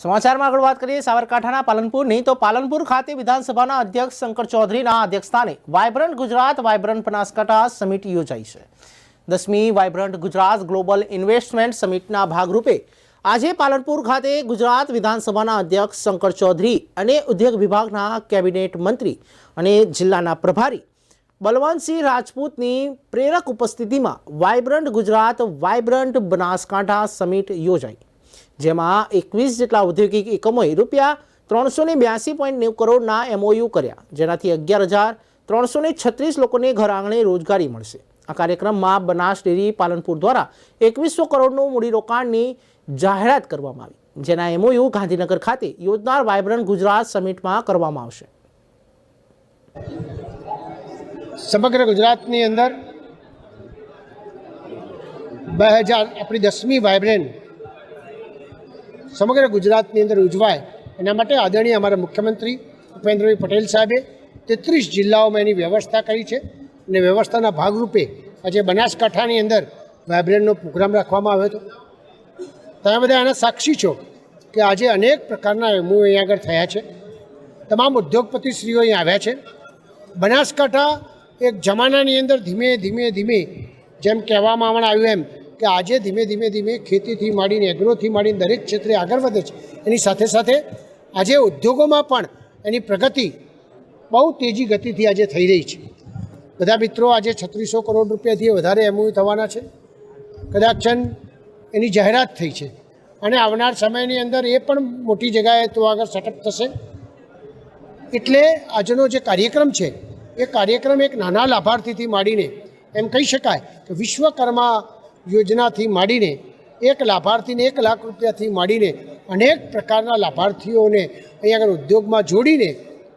સમાચારમાં આગળ વાત કરીએ, સાબરકાંઠાના પાલનપુરની. તો પાલનપુર ખાતે વિધાનસભાના અધ્યક્ષ શંકર ચૌધરીના અધ્યક્ષસ્થાને vibrant Gujarat vibrant Banaskantha summit યોજાઈ છે. દસમી વાયબ્રન્ટ ગુજરાત ગ્લોબલ ઇન્વેસ્ટમેન્ટ સમિટના ભાગરૂપે આજે પાલનપુર ખાતે ગુજરાત વિધાનસભાના અધ્યક્ષ શંકર ચૌધરી અને ઉદ્યોગ વિભાગના કેબિનેટ મંત્રી અને જિલ્લાના પ્રભારી બલવંતસિંહ રાજપૂતની પ્રેરક ઉપસ્થિતિમાં vibrant Gujarat vibrant Banaskantha summit યોજાઈ. જેમાં એકવીસ જેટલા ઔદ્યોગિક એકમોએ રૂપિયા ત્રણસો ને બ્યાસી પોઈન્ટ નેવું કરોડના એમઓયુ કર્યા, જેનાથી અગિયાર હજાર ત્રણસો ને છત્રીસ લોકોને ઘર આંગણે રોજગારી મળશે. આ કાર્યક્રમમાં બનાસ ડેરી પાલનપુર દ્વારા એકવીસો કરોડનું મૂડીરોકાણની જાહેરાત કરવામાં આવી, જેના એમઓયુ ગાંધીનગર ખાતે યોજનાર વાયબ્રન્ટ ગુજરાત સમિટમાં કરવામાં આવશે. સમગ્ર ગુજરાતની અંદર બે હજાર આપણી દસમી વાયબ્રન્ટ સમગ્ર ગુજરાતની અંદર ઉજવાય એના માટે આદરણીય અમારા મુખ્યમંત્રી ભૂપેન્દ્રભાઈ પટેલ સાહેબે તેત્રીસ જિલ્લાઓમાં એની વ્યવસ્થા કરી છે અને વ્યવસ્થાના ભાગરૂપે આજે બનાસકાંઠાની અંદર વાઇબ્રન્ટનો પ્રોગ્રામ રાખવામાં આવ્યો હતો. તમે બધા આના સાક્ષી છો કે આજે અનેક પ્રકારના એમઓ અહીંયા આગળ થયા છે. તમામ ઉદ્યોગપતિશ્રીઓ અહીં આવ્યા છે. બનાસકાંઠા એક જમાનાની અંદર ધીમે ધીમે ધીમે જેમ કહેવામાં આવ્યું એમ કે આજે ધીમે ધીમે ધીમે ખેતીથી માંડીને એગ્રોથી માંડીને દરેક ક્ષેત્રે આગળ વધે છે. એની સાથે સાથે આજે ઉદ્યોગોમાં પણ એની પ્રગતિ બહુ તેજી ગતિથી આજે થઈ રહી છે. બધા મિત્રો, આજે છત્રીસો કરોડ રૂપિયાથી વધારે એમઓયુ થવાના છે. કદાચન એની જાહેરાત થઈ છે. અને આવનાર સમયની અંદર એ પણ મોટી જગ્યાએ તો આગળ સેટઅપ થશે. એટલે આજનો જે કાર્યક્રમ છે, એ કાર્યક્રમ એક નાના લાભાર્થીથી માંડીને એમ કહી શકાય કે વિશ્વકર્મા યોજનાથી માંડીને એક લાભાર્થીને એક લાખ રૂપિયાથી માંડીને અનેક પ્રકારના લાભાર્થીઓને અહીંયા આગળ ઉદ્યોગમાં જોડીને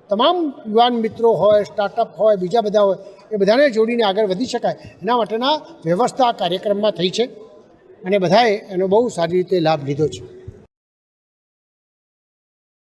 તમામ યુવાન મિત્રો હોય સ્ટાર્ટઅપ હોય, બીજા બધા હોય, એ બધાને જોડીને આગળ વધી શકાય. એના માટેના વ્યવસ્થા કાર્યક્રમમાં થઈ છે અને બધાએ એનો બહુ સારી રીતે લાભ લીધો છે.